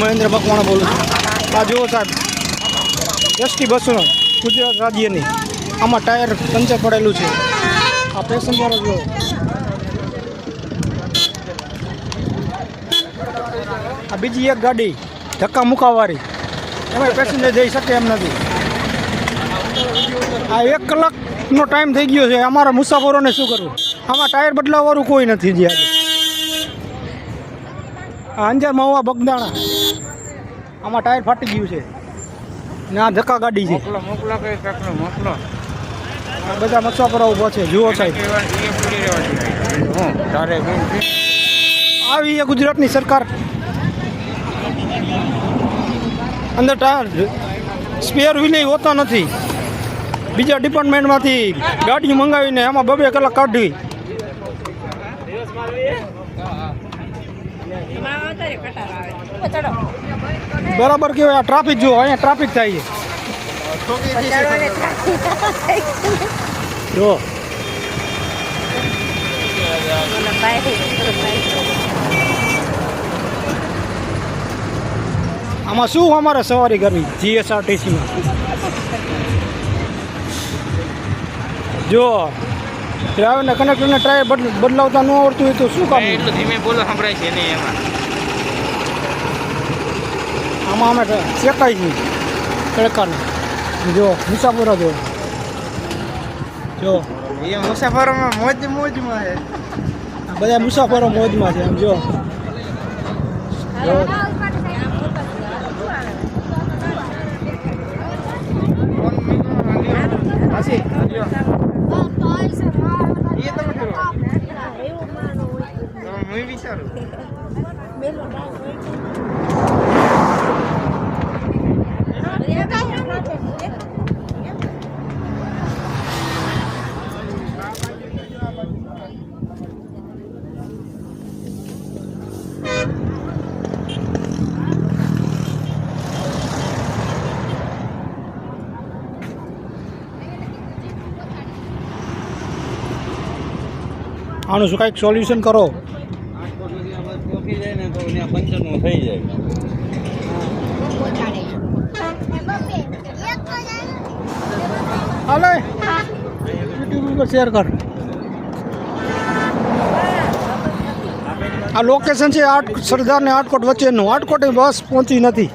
મહેન્દ્ર મકવાણા બોલું છું. આ જુઓ સાહેબ, એસટી બસનો ગુજરાત રાજ્યની આમાં ટાયર પંચર પડેલું છે. આ પેસેન્જર જુઓ. આ બીજી એક ગાડી ધક્કા મુકાવાળી એમાં પેસેન્જર જઈ શકે એમ નથી. આ એક કલાકનો ટાઈમ થઈ ગયો છે. અમારા મુસાફરોને શું કરવું? આમાં ટાયર બદલાવવાળું કોઈ નથી જે આ અંજાર મહુવા બગદાણા. આમાં ટાયર ફાટી ગયું છે. ને આ ધક્કા ગાડી છે. મોકલો મોકલો કઈ કાકનો મોકલો. બધા મુસાફરો ઊભા છે જુઓ સાહેબ. આવી છે ગુજરાતની સરકાર. અંદર ટાયર સ્પેર વિલે હોતા નથી. બીજા ડિપાર્ટમેન્ટમાંથી ગાડી મંગાવીને એમાં બબે કલાક કાઢવી બરાબર કહેવાય, આ ટ્રાફિક જુઓ, અહીંયા ટ્રાફિક થાય છે. જો આમાં શું અમારે સવારી કરવી જીએસઆરટીસીમાં જો ડ્રાઈવરને કનેક્ટરને ટાયર બદ- બદલાવતા ન આવડતું હોય તો શું કામ? એટલું ધીમે બોલો, સંભળાય છે નહીં એમાં. આમાં અમે શેકાય છીએ તડકાને. જો મુસાફરો જો. જો. એ મુસાફરોમાં મોજ મોજમાં છે. બધા મુસાફરો મોજમાં છે આમ જો. જો. એ તમે હું વિચારું. આનું શું કાંઈક સોલ્યુશન કરો? થઈ જાય હાલે શેર કર. આ લોકેશન છે આટ સરદાર ને આટકોટ વચ્ચેનું. આટકોટ બસ પહોંચી નથી.